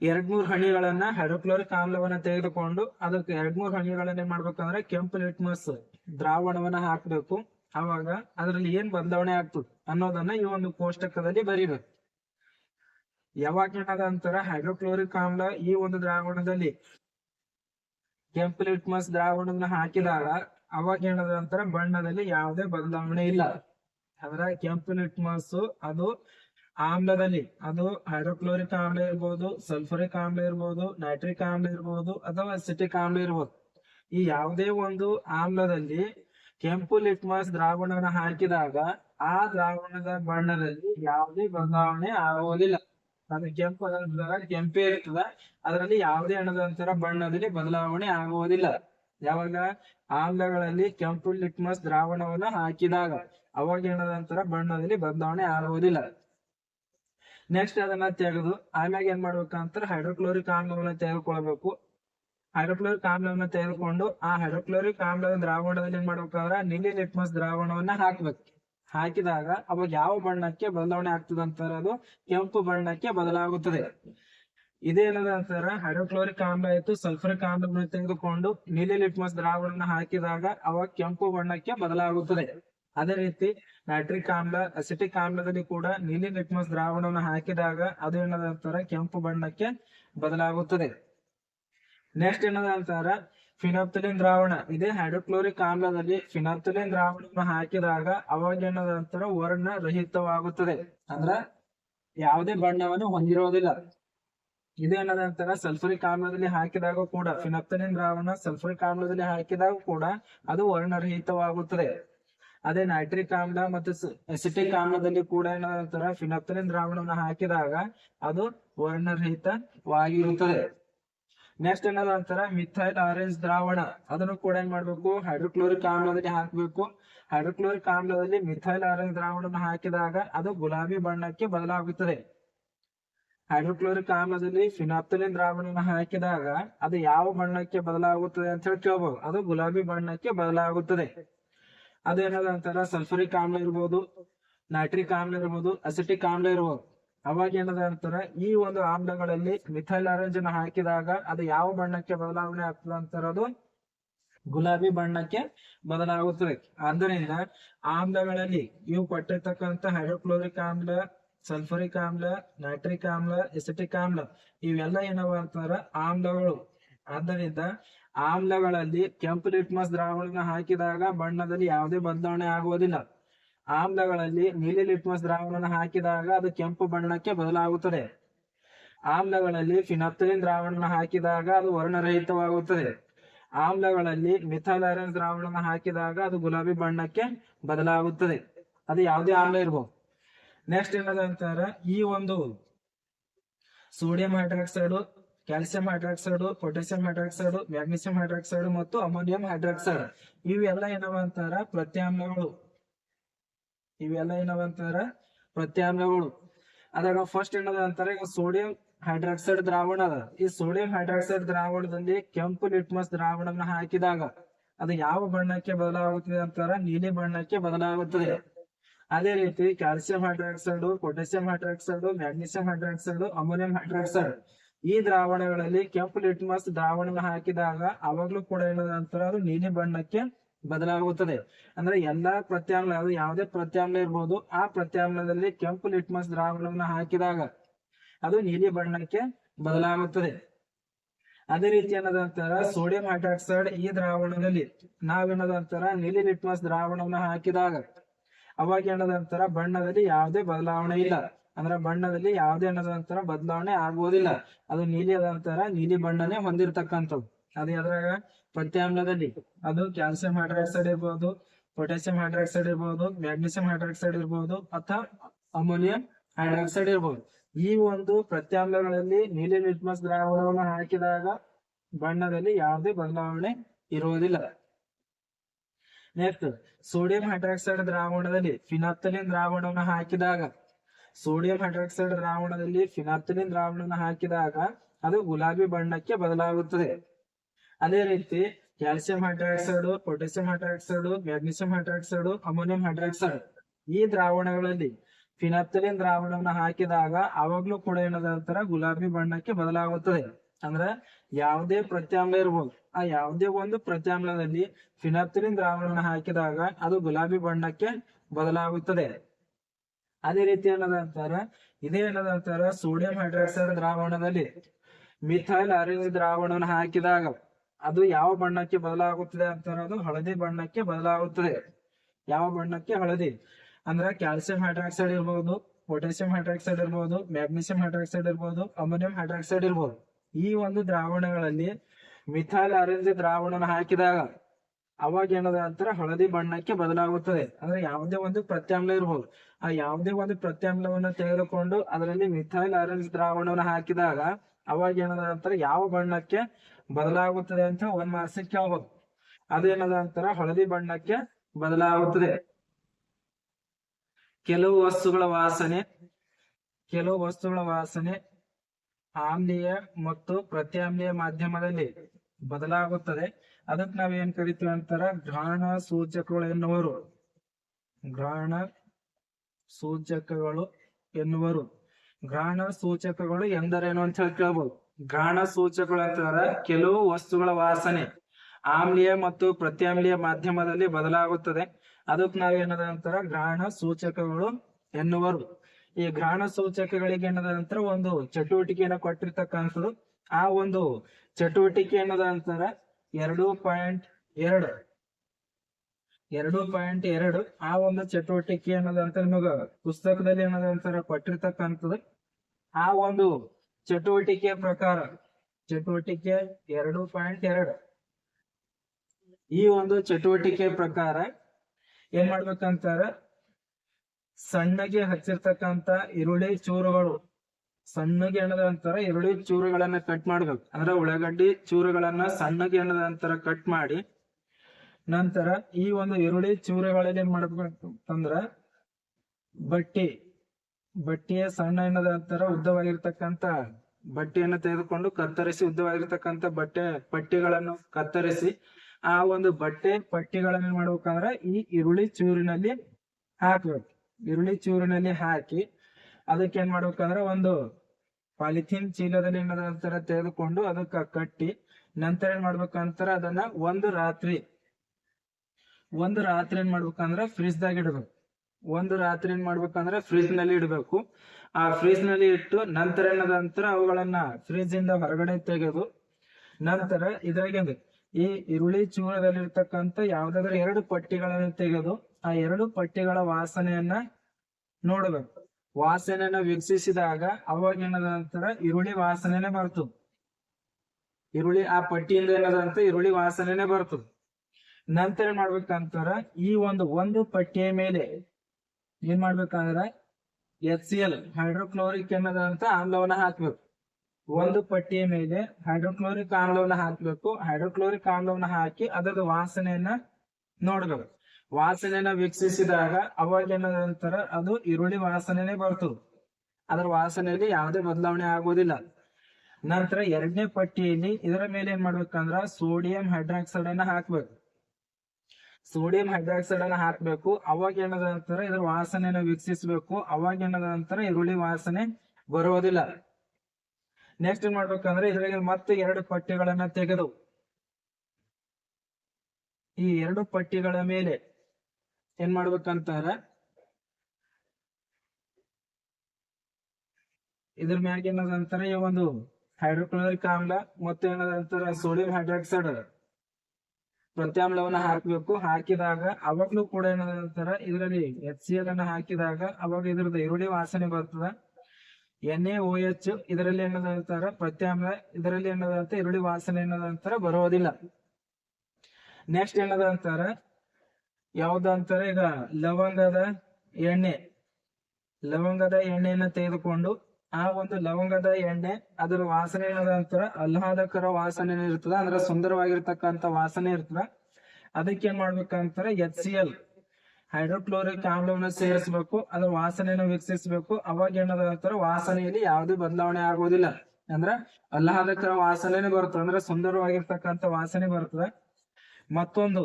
ಎರಡ್ ಮೂರ್ ಹನಿಗಳನ್ನ ಹೈಡ್ರೋಕ್ಲೋರಿಕ್ ಆಮ್ಲವನ್ನ ತೆಗೆದುಕೊಂಡು ಅದಕ್ಕೆ ಎರಡ್ ಮೂರ್ ಹನಿಗಳನ್ನ ಏನ್ ಮಾಡ್ಬೇಕಂದ್ರೆ ಕೆಂಪು ಲಿಟ್ಮಸ್ ದ್ರಾವಣವನ್ನ ಹಾಕ್ಬೇಕು. ಅವಾಗ ಅದ್ರಲ್ಲಿ ಏನ್ ಬದಲಾವಣೆ ಆಗ್ತದೆ ಅನ್ನೋದನ್ನ ಈ ಒಂದು ಕೋಷ್ಟಕದಲ್ಲಿ ಬರಿಬೇಕು. ಯಾವಾಗ ಏನದ ಅಂತಾರ? ಹೈಡ್ರೋಕ್ಲೋರಿಕ್ ಆಮ್ಲ ಈ ಒಂದು ದ್ರಾವಣದಲ್ಲಿ ಕೆಂಪು ಲಿಟ್ಮಸ್ ದ್ರಾವಣವನ್ನ ಹಾಕಿದಾಗ ಅವಾಗ ಏನದ ಅಂತಾರ? ಬಣ್ಣದಲ್ಲಿ ಯಾವುದೇ ಬದಲಾವಣೆ ಇಲ್ಲ. ಅಂದ್ರ ಕೆಂಪು ಲಿಟ್ಮಸ್ ಅದು ಆಮ್ಲದಲ್ಲಿ, ಅದು ಹೈಡ್ರೋಕ್ಲೋರಿಕ್ ಆಮ್ಲ ಇರ್ಬೋದು ಸಲ್ಫರಿಕ್ ಆಮ್ಲ ಇರ್ಬೋದು ನೈಟ್ರಿಕ್ ಆಮ್ಲ ಇರ್ಬೋದು ಅಥವಾ ಅಸಿಟಿಕ್ ಆಮ್ಲ ಇರ್ಬೋದು. ಈ ಯಾವುದೇ ಒಂದು ಆಮ್ಲದಲ್ಲಿ ಕೆಂಪು ಲಿಟ್ಮಸ್ ದ್ರಾವಣವನ್ನ ಹಾಕಿದಾಗ ಆ ದ್ರಾವಣದ ಬಣ್ಣದಲ್ಲಿ ಯಾವುದೇ ಬದಲಾವಣೆ ಆಗುವುದಿಲ್ಲ ಅದು ಕೆಂಪು ಅದರ ಕೆಂಪೇ ಇರ್ತದ ಅದರಲ್ಲಿ ಯಾವುದೇ ಹಣದಂತರ ಬಣ್ಣದಲ್ಲಿ ಬದಲಾವಣೆ ಆಗುವುದಿಲ್ಲ. ಯಾವಾಗ? ಆಮ್ಲಗಳಲ್ಲಿ ಕೆಂಪು ಲಿಟ್ಮಸ್ ದ್ರಾವಣವನ್ನ ಹಾಕಿದಾಗ ಅವಾಗ ಏನದಂತರ ಬಣ್ಣದಲ್ಲಿ ಬದಲಾವಣೆ ಆಗುವುದಿಲ್ಲ. ನೆಕ್ಸ್ಟ್ ಅದನ್ನ ತೆಗೆದು, ಆಮ್ಯಾಗ ಏನ್ ಮಾಡ್ಬೇಕಂತ ಹೈಡ್ರೋಕ್ಲೋರಿಕ್ ಆಮ್ಲವನ್ನ ತೆಗೆದುಕೊಳ್ಬೇಕು. ಹೈಡ್ರೋಕ್ಲೋರಿಕ್ ಆಮ್ಲವನ್ನ ತೆಗೆದುಕೊಂಡು ಆ ಹೈಡ್ರೋಕ್ಲೋರಿಕ್ ಆಮ್ಲದ ದ್ರಾವಣದಲ್ಲಿ ಏನ್ ಮಾಡ್ಬೇಕಂದ್ರ, ನೀಲಿ ಲಿಟ್ಮಸ್ ದ್ರಾವಣವನ್ನ ಹಾಕ್ಬೇಕು. ಹಾಕಿದಾಗ ಅವಾಗ ಯಾವ ಬಣ್ಣಕ್ಕೆ ಬದಲಾವಣೆ ಆಗ್ತದೆ ಅದು ಕೆಂಪು ಬಣ್ಣಕ್ಕೆ ಬದಲಾಗುತ್ತದೆ. ಇದೇನದ ಅಂತಾರ ಹೈಡ್ರೋಕ್ಲೋರಿಕ್ ಆಮ್ಲ ಆಯ್ತು ಸಲ್ಫರಿಕ್ ಆಮ್ಲವನ್ನು ತೆಗೆದುಕೊಂಡು ನೀಲಿ ಲಿಟ್ಮಸ್ ದ್ರಾವಣ ಹಾಕಿದಾಗ ಅವಾಗ ಕೆಂಪು ಬಣ್ಣಕ್ಕೆ ಬದಲಾಗುತ್ತದೆ. ಅದೇ ರೀತಿ ನೈಟ್ರಿಕ್ ಆಮ್ಲ ಅಸಿಟಿಕ್ ಆಮ್ಲದಲ್ಲಿ ಕೂಡ ನೀಲಿ ಲಿಟ್ಮಸ್ ದ್ರಾವಣವನ್ನು ಹಾಕಿದಾಗ ಅದು ಏನದ ಅಂತಾರ ಕೆಂಪು ಬಣ್ಣಕ್ಕೆ ಬದಲಾಗುತ್ತದೆ. ನೆಕ್ಸ್ಟ್ ಏನದ ಅಂತಾರ ಫಿನಾಪ್ತಲಿನ್ ದ್ರಾವಣ. ಇದೇ ಹೈಡ್ರೋಕ್ಲೋರಿಕ್ ಆಮ್ಲದಲ್ಲಿ ಫಿನಾಪ್ತಲಿನ್ ದ್ರಾವಣವನ್ನು ಹಾಕಿದಾಗ ಅವಾಗ ನಂತರ ವರ್ಣ ರಹಿತವಾಗುತ್ತದೆ. ಅಂದ್ರ ಯಾವುದೇ ಬಣ್ಣವನ್ನು ಹೊಂದಿರೋದಿಲ್ಲ. ಇದೇನದಂತರ ಸಲ್ಫರಿಕ್ ಆಮ್ಲದಲ್ಲಿ ಹಾಕಿದಾಗ ಕೂಡ ಫಿನಾಪ್ತಲಿನ್ ದ್ರಾವಣ ಸಲ್ಫರಿಕ್ ಆಮ್ಲದಲ್ಲಿ ಹಾಕಿದಾಗ ಕೂಡ ಅದು ವರ್ಣರಹಿತವಾಗುತ್ತದೆ ಅದೇ ನೈಟ್ರಿಕ್ ಆಮ್ಲ ಮತ್ತು ಎಸಿಟಿಕ್ ಆಮ್ಲದಲ್ಲಿ ಕೂಡ ಏನಾದಂತರ ಫಿನಾಪ್ತಲಿನ್ ದ್ರಾವಣವನ್ನು ಹಾಕಿದಾಗ ಅದು ವರ್ಣರಹಿತವಾಗಿರುತ್ತದೆ ನೆಕ್ಸ್ಟ್ ಏನದ ಅಂತಾರ? ಮಿಥೈಲ್ ಆರೆಂಜ್ ದ್ರಾವಣ. ಅದನ್ನು ಕೂಡ ಏನ್ ಮಾಡ್ಬೇಕು? ಹೈಡ್ರೋಕ್ಲೋರಿಕ್ ಆಮ್ಲದಲ್ಲಿ ಹಾಕ್ಬೇಕು. ಹೈಡ್ರೋಕ್ಲೋರಿಕ್ ಆಮ್ಲದಲ್ಲಿ ಮಿಥೈಲ್ ಆರೆಂಜ್ ದ್ರಾವಣವನ್ನು ಹಾಕಿದಾಗ ಅದು ಗುಲಾಬಿ ಬಣ್ಣಕ್ಕೆ ಬದಲಾಗುತ್ತದೆ. ಹೈಡ್ರೋಕ್ಲೋರಿಕ್ ಆಮ್ಲದಲ್ಲಿ ಫಿನಾಪ್ತಲಿನ್ ದ್ರಾವಣವನ್ನು ಹಾಕಿದಾಗ ಅದು ಯಾವ ಬಣ್ಣಕ್ಕೆ ಬದಲಾಗುತ್ತದೆ ಅಂತ ಹೇಳಿ ಕೇಳ್ಬೋದು. ಅದು ಗುಲಾಬಿ ಬಣ್ಣಕ್ಕೆ ಬದಲಾಗುತ್ತದೆ. ಅದೇನದ ಅಂತಾರ? ಸಲ್ಫರಿಕ್ ಆಮ್ಲ ಇರ್ಬೋದು ನೈಟ್ರಿಕ್ ಆಮ್ಲ ಇರ್ಬೋದು ಅಸಿಟಿಕ್ ಆಮ್ಲ ಇರ್ಬೋದು. ಅವಾಗ ಏನದ ಅಂತಾರ ಈ ಒಂದು ಆಮ್ಲಗಳಲ್ಲಿ ಮಿಥೈಲ್ ಆರೆಂಜ್ ಅನ್ನ ಹಾಕಿದಾಗ ಅದು ಯಾವ ಬಣ್ಣಕ್ಕೆ ಬದಲಾವಣೆ ಆಗ್ತದೆ ಅಂತಾರದು ಗುಲಾಬಿ ಬಣ್ಣಕ್ಕೆ ಬದಲಾಗುತ್ತದೆ. ಆದ್ದರಿಂದ ಆಮ್ಲಗಳಲ್ಲಿ ಇವು ಕೊಟ್ಟಿರ್ತಕ್ಕಂಥ ಹೈಡ್ರೋಕ್ಲೋರಿಕ್ ಆಮ್ಲ ಸಲ್ಫರಿಕ್ ಆಮ್ಲ ನೈಟ್ರಿಕ್ ಆಮ್ಲ ಎಸಿಟಿಕ್ ಆಮ್ಲ, ಇವೆಲ್ಲ ಏನವ ಅಂತಾರ ಆಮ್ಲಗಳು. ಆದ್ದರಿಂದ ಆಮ್ಲಗಳಲ್ಲಿ ಕೆಂಪು ಲಿಟ್ಮಸ್ ದ್ರಾವಣ ಹಾಕಿದಾಗ ಬಣ್ಣದಲ್ಲಿ ಯಾವುದೇ ಬದಲಾವಣೆ ಆಗುವುದಿಲ್ಲ. ಆಮ್ಲಗಳಲ್ಲಿ ನೀಲಿ ಲಿಟ್ಮಸ್ ದ್ರಾವಣವನ್ನು ಹಾಕಿದಾಗ ಅದು ಕೆಂಪು ಬಣ್ಣಕ್ಕೆ ಬದಲಾಗುತ್ತದೆ. ಆಮ್ಲಗಳಲ್ಲಿ ಫಿನಾಪ್ತಲಿನ್ ದ್ರಾವಣವನ್ನು ಹಾಕಿದಾಗ ಅದು ವರ್ಣರಹಿತವಾಗುತ್ತದೆ. ಆಮ್ಲಗಳಲ್ಲಿ ಮಿಥೈಲ್ ಐರನ್ ದ್ರಾವಣವನ್ನು ಹಾಕಿದಾಗ ಅದು ಗುಲಾಬಿ ಬಣ್ಣಕ್ಕೆ ಬದಲಾಗುತ್ತದೆ. ಅದು ಯಾವುದೇ ಆಮ್ಲ ಇರಬಹುದು ನೆಕ್ಸ್ಟ್ ಏನದ ಅಂತಾರ? ಈ ಒಂದು sodium hydroxide calcium hydroxide potassium hydroxide magnesium hydroxide ಮತ್ತು ಅಮೋನಿಯಂ ಹೈಡ್ರಾಕ್ಸೈಡ್ ಇವೆಲ್ಲ ಏನವ ಅಂತಾರ? ಪ್ರತ್ಯಾಮ್ಲಗಳು. ಇವೆಲ್ಲ ಏನವ ಅಂತಂದ್ರ ಪ್ರತ್ಯಾಮ್ಲಗಳು ಅದಾಗ ಫಸ್ಟ್ ಏನದ ಅಂತಾರೆ, ಈಗ ಸೋಡಿಯಂ ಹೈಡ್ರಾಕ್ಸೈಡ್ ದ್ರಾವಣ ಅದ. ಈ ಸೋಡಿಯಂ ಹೈಡ್ರಾಕ್ಸೈಡ್ ದ್ರಾವಣದಲ್ಲಿ ಕೆಂಪು ಲಿಟ್ಮಸ್ ದ್ರಾವಣವನ್ನ ಹಾಕಿದಾಗ ಅದು ಯಾವ ಬಣ್ಣಕ್ಕೆ ಬದಲಾಗುತ್ತದೆ ಅಂತಾರ, ನೀಲಿ ಬಣ್ಣಕ್ಕೆ ಬದಲಾಗುತ್ತದೆ. ಅದೇ ರೀತಿ calcium hydroxide potassium hydroxide magnesium hydroxide ammonium hydroxide ಈ ದ್ರಾವಣಗಳಲ್ಲಿ ಕೆಂಪು ಲಿಟ್ಮಸ್ ದ್ರಾವಣ ಹಾಕಿದಾಗ ಅವಾಗ್ಲೂ ಕೂಡ ಏನದ ಅಂತಾರ, ಅದು ನೀಲಿ ಬಣ್ಣಕ್ಕೆ ಬದಲಾಗುತ್ತದೆ. ಅಂದ್ರೆ ಎಲ್ಲಾ ಪ್ರತ್ಯಾಮ್ಲ ಅದು ಯಾವುದೇ ಪ್ರತ್ಯಾಮ್ಲ ಇರ್ಬೋದು, ಆ ಪ್ರತ್ಯಾಮ್ಲದಲ್ಲಿ ಕೆಂಪು ಲಿಟ್ಮಸ್ ದ್ರಾವಣವನ್ನು ಹಾಕಿದಾಗ ಅದು ನೀಲಿ ಬಣ್ಣಕ್ಕೆ ಬದಲಾಗುತ್ತದೆ. ಅದೇ ರೀತಿ ಏನದಂತಾರ ಸೋಡಿಯಂ ಹೈಡ್ರಾಕ್ಸೈಡ್ ಈ ದ್ರಾವಣದಲ್ಲಿ. ನಾವೇನದಂತಾರ ನೀಲಿ ಲಿಟ್ಮಸ್ ದ್ರಾವಣವನ್ನು ಹಾಕಿದಾಗ. ಅವಾಗ ಏನದಂತಾರ ಬಣ್ಣದಲ್ಲಿ ಯಾವುದೇ ಬದಲಾವಣೆ ಇಲ್ಲ. ಅಂದ್ರೆ ಬಣ್ಣದಲ್ಲಿ ಯಾವುದೇ ಏನದಂತಾರ ಬದಲಾವಣೆ ಆಗುವುದಿಲ್ಲ ಅದು ನೀಲಿ ಅದಂತಾರ ನೀಲಿ ಬಣ್ಣನೇ ಹೊಂದಿರತಕ್ಕಂಥದ್ದು. ಅದು ಎದ್ರಾಗ ಪ್ರತ್ಯಾಮ್ಲದಲ್ಲಿ ಅದು ಕ್ಯಾಲ್ಸಿಯಂ ಹೈಡ್ರಾಕ್ಸೈಡ್ ಇರ್ಬೋದು ಪೊಟ್ಯಾಸಿಯಂ ಹೈಡ್ರಾಕ್ಸೈಡ್ ಇರ್ಬೋದು ಮ್ಯಾಗ್ನೀಸಿಯಂ ಹೈಡ್ರಾಕ್ಸೈಡ್ ಇರ್ಬೋದು, ಅಥವಾ ಅಮೋನಿಯಂ ಹೈಡ್ರಾಕ್ಸೈಡ್ ಇರ್ಬೋದು. ಈ ಒಂದು ಪ್ರತ್ಯಾಮ್ಲಗಳಲ್ಲಿ ನೀಲಿ ಲಿಟ್ಮಸ್ ದ್ರಾವಣವನ್ನು ಹಾಕಿದಾಗ ಬಣ್ಣದಲ್ಲಿ ಯಾವುದೇ ಬದಲಾವಣೆ ಇರುವುದಿಲ್ಲ. ನೆಕ್ಸ್ಟ್ ಸೋಡಿಯಂ ಹೈಡ್ರಾಕ್ಸೈಡ್ ದ್ರಾವಣದಲ್ಲಿ ಫಿನಾಪ್ತಲಿನ್ ದ್ರಾವಣವನ್ನು ಹಾಕಿದಾಗ ಸೋಡಿಯಂ ಹೈಡ್ರಾಕ್ಸೈಡ್ ದ್ರಾವಣದಲ್ಲಿ ಫಿನಾಪ್ತಲಿನ್ ದ್ರಾವಣವನ್ನು ಹಾಕಿದಾಗ ಅದು ಗುಲಾಬಿ ಬಣ್ಣಕ್ಕೆ ಬದಲಾಗುತ್ತದೆ. ಅದೇ ರೀತಿ calcium hydroxide potassium hydroxide magnesium hydroxide ammonium hydroxide ಈ ದ್ರಾವಣಗಳಲ್ಲಿ ಫಿನಾಪ್ತಲಿನ್ ದ್ರಾವಣವನ್ನು ಹಾಕಿದಾಗ ಅವಾಗ್ಲೂ ಕೂಡ ಏನದಂತರ ಗುಲಾಬಿ ಬಣ್ಣಕ್ಕೆ ಬದಲಾಗುತ್ತದೆ. ಅಂದ್ರೆ ಯಾವುದೇ ಪ್ರತ್ಯಾಮ್ಲ ಇರ್ಬೋದು. ಆ ಯಾವುದೇ ಒಂದು ಪ್ರತ್ಯಾಮ್ಲದಲ್ಲಿ ಫಿನಾಪ್ತಲಿನ್ ದ್ರಾವಣವನ್ನು ಹಾಕಿದಾಗ ಅದು ಗುಲಾಬಿ ಬಣ್ಣಕ್ಕೆ ಬದಲಾಗುತ್ತದೆ. ಅದೇ ರೀತಿ ಏನದಂತಾರ ಇದೇ ಏನದಂತಾರ ಸೋಡಿಯಂ ಹೈಡ್ರಾಕ್ಸೈಡ್ ದ್ರಾವಣದಲ್ಲಿ ಮಿಥೈಲ್ ಅರಿಲ್ ದ್ರಾವಣವನ್ನು ಹಾಕಿದಾಗ ಅದು ಯಾವ ಬಣ್ಣಕ್ಕೆ ಬದಲಾಗುತ್ತದೆ ಅಂತ ಅದು ಹಳದಿ ಬಣ್ಣಕ್ಕೆ ಬದಲಾಗುತ್ತದೆ. ಯಾವ ಬಣ್ಣಕ್ಕೆ ಹಳದಿ? ಅಂದ್ರೆ ಕ್ಯಾಲ್ಸಿಯಂ ಹೈಡ್ರಾಕ್ಸೈಡ್ ಇರ್ಬೋದು, ಪೊಟ್ಯಾಸಿಯಂ ಹೈಡ್ರಾಕ್ಸೈಡ್ ಇರ್ಬೋದು, ಮ್ಯಾಗ್ನೀಸಿಯಂ ಹೈಡ್ರಾಕ್ಸೈಡ್ ಇರ್ಬೋದು, ಅಮೋನಿಯಂ ಹೈಡ್ರಾಕ್ಸೈಡ್ ಇರ್ಬೋದು. ಈ ಒಂದು ದ್ರಾವಣಗಳಲ್ಲಿ ಮಿಥೈಲ್ ಆರೆಂಜ್ ದ್ರಾವಣನ ಹಾಕಿದಾಗ ಅವಾಗ ಏನದ ಅಂತರ ಹಳದಿ ಬಣ್ಣಕ್ಕೆ ಬದಲಾಗುತ್ತದೆ. ಅಂದ್ರೆ ಯಾವುದೇ ಒಂದು ಪ್ರತ್ಯಾಮ್ಲ ಇರ್ಬೋದು. ಆ ಯಾವುದೇ ಒಂದು ಪ್ರತ್ಯಾಮ್ಲವನ್ನು ತೆಗೆದುಕೊಂಡು ಅದರಲ್ಲಿ ಮಿಥೈಲ್ ಆರೆಂಜ್ ದ್ರಾವಣವನ್ನು ಹಾಕಿದಾಗ ಅವಾಗ ಏನದ ಅಂತಾರ ಯಾವ ಬಣ್ಣಕ್ಕೆ ಬದಲಾಗುತ್ತದೆ ಅಂತ ಒಂದ್ ಮಾರ್ಕ್ಸ್ ಕೇಳ್ಬೋದು. ಅದೇನದ ಅಂತಾರ ಹಳದಿ ಬಣ್ಣಕ್ಕೆ ಬದಲಾಗುತ್ತದೆ. ಕೆಲವು ವಸ್ತುಗಳ ವಾಸನೆ, ಕೆಲವು ವಸ್ತುಗಳ ವಾಸನೆ ಆಮ್ಲೀಯ ಮತ್ತು ಪ್ರತ್ಯಾಮ್ಲೀಯ ಮಾಧ್ಯಮದಲ್ಲಿ ಬದಲಾಗುತ್ತದೆ. ಅದಕ್ಕೆ ನಾವೇನ್ ಕರಿತೀವಿ ಅಂತಾರ ಗ್ರಹಣ ಸೂಚಕಗಳು ಎನ್ನುವರು. ಗ್ರಹಣ ಸೂಚಕಗಳು ಎನ್ನುವರು. ಘ್ರಾಣ ಸೂಚಕಗಳು ಎಂದರೇನು ಅಂತ ಹೇಳಿ ಕೇಳ್ಬೋದು. ಗ್ರಹಣ ಸೂಚಕಗಳು ಅಂತಂದ್ರೆ ಕೆಲವು ವಸ್ತುಗಳ ವಾಸನೆ. ಆಮ್ಲೀಯ ಮತ್ತು ಪ್ರತ್ಯಾಮ್ಲೀಯ ಮಾಧ್ಯಮದಲ್ಲಿ ಬದಲಾಗುತ್ತದೆ. ಅದಕ್ಕೆ ನಾವೇನದ ಅಂತಾರ? ಗ್ರಹಣ ಸೂಚಕಗಳು ಎನ್ನುವರು. ಈ ಗ್ರಹಣ ಸೂಚಕಗಳಿಗೆ ಏನದ ಅಂತಾರ? ಒಂದು ಚಟುವಟಿಕೆಯನ್ನು ಕೊಟ್ಟಿರ್ತಕ್ಕಂಥದ್ದು. ಆ ಒಂದು ಚಟುವಟಿಕೆ ಏನದ ಅಂತಾರ? ಎರಡು ಪಾಯಿಂಟ್ ಎರಡು. ಎರಡು ಪಾಯಿಂಟ್ ಎರಡು. ಆ ಒಂದು ಚಟುವಟಿಕೆ ಅನ್ನೋದು ಅಂತ ನಿಮಗ ಪುಸ್ತಕದಲ್ಲಿ ಏನದ ಅಂತಾರ? ಕೊಟ್ಟಿರ್ತಕ್ಕಂಥದ್ದು. ಆ ಒಂದು ಚಟುವಟಿಕೆ ಪ್ರಕಾರ, ಚಟುವಟಿಕೆ ಎರಡು ಪಾಯಿಂಟ್ ಎರಡು. ಈ ಒಂದು ಚಟುವಟಿಕೆ ಪ್ರಕಾರ ಏನ್ ಮಾಡ್ಬೇಕಂತಾರ? ಸಣ್ಣಗೆ ಹಚ್ಚಿರ್ತಕ್ಕಂತ ಈರುಳ್ಳಿ ಚೂರುಗಳು. ಸಣ್ಣಗೆ ಎಣದ ಅಂತಾರ? ಈರುಳ್ಳಿ ಚೂರುಗಳನ್ನ ಕಟ್ ಮಾಡ್ಬೇಕು. ಅಂದ್ರೆ ಉಳ್ಳಾಗಡ್ಡಿ ಚೂರುಗಳನ್ನ ಸಣ್ಣಗೆ ಎಣದ ಅಂತರ ಕಟ್ ಮಾಡಿ, ನಂತರ ಈ ಒಂದು ಈರುಳ್ಳಿ ಚೂರುಗಳಲ್ಲಿ ಏನ್ ಮಾಡ್ಬೇಕಂತಂದ್ರ ಬಟ್ಟಿ. ಬಟ್ಟೆಯ ಸಣ್ಣ ಎಣ್ಣದ ಹತ್ತರ ಉದ್ದವಾಗಿರ್ತಕ್ಕಂತ ಬಟ್ಟೆಯನ್ನು ತೆಗೆದುಕೊಂಡು ಕತ್ತರಿಸಿ ಉದ್ದವಾಗಿರ್ತಕ್ಕಂತ ಬಟ್ಟೆ, ಪಟ್ಟಿಗಳನ್ನು ಕತ್ತರಿಸಿ ಆ ಒಂದು ಬಟ್ಟೆ ಪಟ್ಟಿಗಳನ್ನು ಮಾಡ್ಬೇಕಂದ್ರ ಈ ಈರುಳ್ಳಿ ಚೂರಿನಲ್ಲಿ ಹಾಕ್ಬೇಕು. ಈರುಳ್ಳಿ ಚೂರಿನಲ್ಲಿ ಹಾಕಿ ಅದಕ್ಕೆ ಏನ್ ಮಾಡ್ಬೇಕಂದ್ರೆ ಒಂದು ಪಾಲಿಥೀನ್ ಚೀಲದಲ್ಲಿ ಏನದ ತೆಗೆದುಕೊಂಡು ಅದಕ್ಕ ಕಟ್ಟಿ ನಂತರ ಏನ್ ಮಾಡ್ಬೇಕಂತಾರ ಅದನ್ನ ಒಂದು ರಾತ್ರಿ ಒಂದು ರಾತ್ರಿ ಏನ್ ಮಾಡ್ಬೇಕಂದ್ರ ಫ್ರಿಜ್ದಾಗ ಇಡ್ಬೇಕು. ಒಂದು ರಾತ್ರಿ ಏನ್ ಮಾಡ್ಬೇಕಂದ್ರ ಫ್ರಿಜ್ನಲ್ಲಿ ಇಡಬೇಕು. ಆ ಫ್ರಿಜ್ನಲ್ಲಿ ಇಟ್ಟು ನಂತರ ಏನದಂತರ ಅವುಗಳನ್ನ ಫ್ರಿಜ್ ಇಂದ ಹೊರಗಡೆ ತೆಗೆದು ನಂತರ ಇದ್ರಾಗ ಈ ಈರುಳ್ಳಿ ಚೂರದಲ್ಲಿರ್ತಕ್ಕಂಥ ಯಾವ್ದಾದ್ರು ಎರಡು ಪಟ್ಟಿಗಳನ್ನು ತೆಗೆದು ಆ ಎರಡು ಪಟ್ಟಿಗಳ ವಾಸನೆಯನ್ನ ನೋಡಬೇಕು. ವಾಸನೆಯನ್ನ ವೀಕ್ಷಿಸಿದಾಗ ಅವಾಗ ಏನದ ಅಂತಾರ ಈರುಳ್ಳಿ ವಾಸನೆನೆ ಬರ್ತದ. ಈರುಳ್ಳಿ ಆ ಪಟ್ಟಿಯಿಂದ ಏನದಂತ ಈರುಳ್ಳಿ ವಾಸನೆನೆ ಬರ್ತದ. ನಂತರ ಏನ್ ಮಾಡ್ಬೇಕಂತಾರ ಈ ಒಂದು ಒಂದು ಪಟ್ಟಿಯ ಮೇಲೆ ಏನ್ ಮಾಡ್ಬೇಕಂದ್ರ ಎಚ್ ಸಿ ಎಲ್ ಹೈಡ್ರೋಕ್ಲೋರಿಕ್ ಅನ್ನೋದಂತ ಆಮ್ಲವನ್ನ ಹಾಕ್ಬೇಕು. ಒಂದು ಪಟ್ಟಿಯ ಮೇಲೆ ಹೈಡ್ರೋಕ್ಲೋರಿಕ್ ಆಮ್ಲವನ್ನ ಹಾಕ್ಬೇಕು. ಹೈಡ್ರೋಕ್ಲೋರಿಕ್ ಆಮ್ಲವನ್ನ ಹಾಕಿ ಅದರ ವಾಸನೆಯನ್ನ ನೋಡ್ಬೇಕು. ವಾಸನೆಯನ್ನ ವೀಕ್ಷಿಸಿದಾಗ ಅವಾಗ ಏನಾದಂತರ ಅದು ಈರುಳ್ಳಿ ವಾಸನೆನೆ ಬರ್ತದೆ. ಅದರ ವಾಸನೆಯಲ್ಲಿ ಯಾವುದೇ ಬದಲಾವಣೆ ಆಗೋದಿಲ್ಲ. ನಂತರ ಎರಡನೇ ಪಟ್ಟಿಯಲ್ಲಿ ಇದರ ಮೇಲೆ ಏನ್ ಮಾಡ್ಬೇಕಂದ್ರ ಸೋಡಿಯಂ ಹೈಡ್ರಾಕ್ಸೈಡ್ ಅನ್ನ ಹಾಕ್ಬೇಕು. ಸೋಡಿಯಂ ಹೈಡ್ರಾಕ್ಸೈಡ್ ಅನ್ನ ಹಾಕ್ಬೇಕು. ಅವಾಗ ಏನದ ನಂತರ ಇದರ ವಾಸನೆಯನ್ನು ವೀಕ್ಷಿಸಬೇಕು. ಅವಾಗ ಏನದ ನಂತರ ಈರುಳ್ಳಿ ವಾಸನೆ ಬರುವುದಿಲ್ಲ ನೆಕ್ಸ್ಟ್ ಏನ್ ಮಾಡ್ಬೇಕಂದ್ರೆ ಇದ್ರಾಗ ಮತ್ತೆ ಎರಡು ಪಟ್ಟಿಗಳನ್ನ ತೆಗೆದು, ಈ ಎರಡು ಪಟ್ಟಿಗಳ ಮೇಲೆ ಏನ್ ಮಾಡ್ಬೇಕಂತಾರ, ಇದ್ರ ಮ್ಯಾಗ ಏನದ ಅಂತಾರ, ಈ ಒಂದು ಹೈಡ್ರೋಕ್ಲೋರಿಕ್ ಆಮ್ಲ, ಮತ್ತೆ ಏನದ ಅಂತಾರ ಸೋಡಿಯಂ ಹೈಡ್ರಾಕ್ಸೈಡ್ ಪ್ರತ್ಯಾಮ್ಲವನ್ನ ಹಾಕ್ಬೇಕು. ಹಾಕಿದಾಗ ಅವಾಗ್ಲೂ ಕೂಡ ಏನದ ಅಂತಾರ ಇದರಲ್ಲಿ ಎಚ್ ಸಿ ಎಲ್ ಅನ್ನ ಹಾಕಿದಾಗ ಅವಾಗ ಇದ್ರದ್ದು ಈರುಳ್ಳಿ ವಾಸನೆ ಬರ್ತದ. ಎನ್ ಎ ಓ ಎಚ್ ಇದರಲ್ಲಿ ಏನದ ಅಂತಾರ ಪ್ರತ್ಯಾಮ್ಲ, ಇದರಲ್ಲಿ ಏನದ ಅಂತ ಈರುಳ್ಳಿ ವಾಸನೆ ಏನದ ಅಂತಾರ ಬರೋದಿಲ್ಲ. ನೆಕ್ಸ್ಟ್ ಏನದ ಅಂತಾರ? ಯಾವ್ದಂತಾರ ಈಗ ಲವಂಗದ ಎಣ್ಣೆ. ಲವಂಗದ ಎಣ್ಣೆಯನ್ನ ತೆಗೆದುಕೊಂಡು ಆ ಒಂದು ಲವಂಗದ ಎಣ್ಣೆ, ಅದರ ವಾಸನೆ ಏನದ ಅಂತಾರ ಆಹ್ಲಾದಕರ ವಾಸನೆ ಇರ್ತದ, ಅಂದ್ರೆ ಸುಂದರವಾಗಿರ್ತಕ್ಕಂತ ವಾಸನೆ ಇರ್ತದ. ಅದಕ್ಕೆ ಏನ್ ಮಾಡ್ಬೇಕಂತಾರೆ ಎಚ್ ಸಿ ಎಲ್, ಹೈಡ್ರೋಕ್ಲೋರಿಕ್ ಆಮ್ಲವನ್ನ ಸೇರಿಸಬೇಕು, ಅದರ ವಾಸನೆಯನ್ನು ವಿಕಸಿಸಬೇಕು ಅವಾಗ ಏನದ ಅಂತಾರ ವಾಸನೆಯಲ್ಲಿ ಯಾವುದೇ ಬದಲಾವಣೆ ಆಗೋದಿಲ್ಲ. ಅಂದ್ರ ಆಹ್ಲಾದಕರ ವಾಸನೆ ಬರ್ತದೆ ಅಂದ್ರೆ ಸುಂದರವಾಗಿರ್ತಕ್ಕಂತ ವಾಸನೆ ಬರ್ತದ. ಮತ್ತೊಂದು,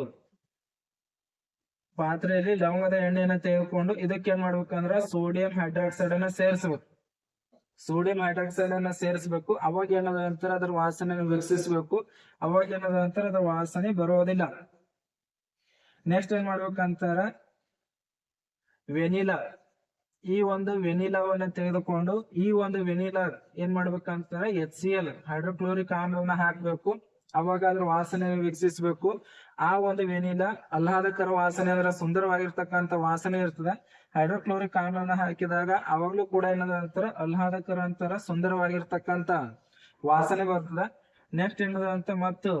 ಪಾತ್ರೆಯಲ್ಲಿ ಲವಂಗದ ಎಣ್ಣೆಯನ್ನ ತೆಗೆದುಕೊಂಡು ಇದಕ್ಕೆ ಏನ್ ಮಾಡ್ಬೇಕಂದ್ರ ಸೋಡಿಯಂ ಹೈಡ್ರಾಕ್ಸೈಡ್ ಅನ್ನ ಸೇರಿಸಬೇಕು. ಸೋಡಿಯಂ ಹೈಡ್ರಾಕ್ಸೈಡ್ ಅನ್ನ ಸೇರಿಸಬೇಕು. ಅವಾಗ ಏನಾದ ನಂತರ ಅದರ ವಾಸನೆ ವೀಕ್ಷಿಸಬೇಕು ಅವಾಗ ಏನಾದ ನಂತರ ಅದರ ವಾಸನೆ ಬರೋದಿಲ್ಲ. ನೆಕ್ಸ್ಟ್ ಏನ್ ಮಾಡ್ಬೇಕಂತಾರ? ವೆನಿಲಾ. ಈ ಒಂದು ವೆನಿಲಾವನ್ನ ತೆಗೆದುಕೊಂಡು ಈ ಒಂದು ವೆನಿಲಾ ಏನ್ ಮಾಡ್ಬೇಕಂತಾರ? ಎಚ್ ಸಿ ಎಲ್ ಹೈಡ್ರೋಕ್ಲೋರಿಕ್ ಆಮ್ಲವನ್ನ ಹಾಕ್ಬೇಕು. ಅವಾಗ ಅದ್ರ ವಾಸನೆ ವೀಕ್ಷಿಸಬೇಕು. ಆ ಒಂದು ವೆನಿಲಾ ಆಹ್ಲಾದಕರ ವಾಸನೆ ಅಂದ್ರೆ ಸುಂದರವಾಗಿರ್ತಕ್ಕಂಥ ವಾಸನೆ ಇರ್ತದೆ. ಹೈಡ್ರೋಕ್ಲೋರಿಕ್ ಆಮ್ಲನ ಹಾಕಿದಾಗ ಅವಾಗ್ಲೂ ಕೂಡ ಏನದ ಅಂತಾರ ಆಹ್ಲಾದಕರ ಅಂತಾರ ಸುಂದರವಾಗಿರ್ತಕ್ಕಂತ ವಾಸನೆ ಬರ್ತದ. ನೆಕ್ಸ್ಟ್ ಏನದಂತ ಮತ್ತು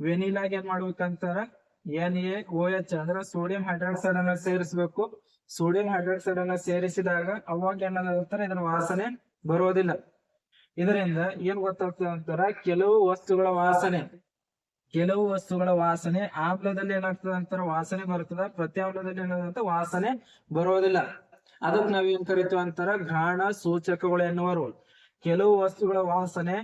ವೆನಿಲಾಗ ಏನ್ ಮಾಡ್ಬೇಕಂತಾರ? ಎನ್ ಎ, ಓ ಎಚ್ ಅಂದ್ರೆ ಸೋಡಿಯಂ ಹೈಡ್ರಾಕ್ಸೈಡ್ ಅನ್ನ ಸೇರಿಸಬೇಕು. ಸೋಡಿಯಂ ಹೈಡ್ರಾಕ್ಸೈಡ್ ಅನ್ನ ಸೇರಿಸಿದಾಗ ಅವಾಗ ಏನದ ಅಂತಾರ ಇದರ ವಾಸನೆ ಬರೋದಿಲ್ಲ ಇದರಿಂದ ಏನ್ ಗೊತ್ತಾಗ್ತದೆ ಅಂತಾರ ಕೆಲವು ವಸ್ತುಗಳ ವಾಸನೆ, ಕೆಲವು ವಸ್ತುಗಳ ವಾಸನೆ ಆಮ್ಲದಲ್ಲಿ ಏನಾಗ್ತದೆ ಅಂತಾರ ವಾಸನೆ ಬರ್ತದ ಪ್ರತ್ಯಾಮ್ಲದಲ್ಲಿ ಏನಾದಂತ ವಾಸನೆ ಬರೋದಿಲ್ಲ ಅದಕ್ಕೆ ನಾವೇನ್ ಕರಿತೀವಿ ಅಂತಾರ ಘ್ರಾಣ ಸೂಚಕಗಳು ಎನ್ನುವರು. ಕೆಲವು ವಸ್ತುಗಳ ವಾಸನೆ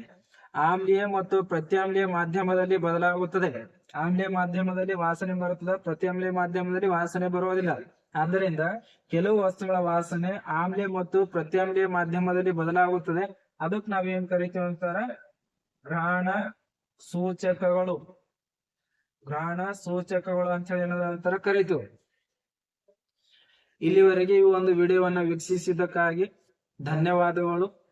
ಆಮ್ಲೀಯ ಮತ್ತು ಪ್ರತ್ಯಾಮ್ಲೀಯ ಮಾಧ್ಯಮದಲ್ಲಿ ಬದಲಾಗುತ್ತದೆ. ಆಮ್ಲೀಯ ಮಾಧ್ಯಮದಲ್ಲಿ ವಾಸನೆ ಬರುತ್ತದೆ? ಪ್ರತ್ಯಾಮ್ಲೀಯ ಮಾಧ್ಯಮದಲ್ಲಿ ವಾಸನೆ ಬರುವುದಿಲ್ಲ. ಆದ್ದರಿಂದ ಕೆಲವು ವಸ್ತುಗಳ ವಾಸನೆ ಆಮ್ಲೀಯ ಮತ್ತು ಪ್ರತ್ಯಾಮ್ಲೀಯ ಮಾಧ್ಯಮದಲ್ಲಿ ಬದಲಾಗುತ್ತದೆ. ಅದಕ್ಕೆ ನಾವೇನ್ ಕರಿತೀವಿ ಅಂತಾರ? ಗ್ರಹಣ ಸೂಚಕಗಳು. ಗ್ರಹಣ ಸೂಚಕಗಳು ಅಂತ ಹೇಳಿ ಏನದ ಅಂತಾರ? ಕರಿತೀವಿ. ಇಲ್ಲಿವರೆಗೆ ಈ ಒಂದು ವಿಡಿಯೋವನ್ನ ವೀಕ್ಷಿಸಿದ್ದಕ್ಕಾಗಿ ಧನ್ಯವಾದಗಳು.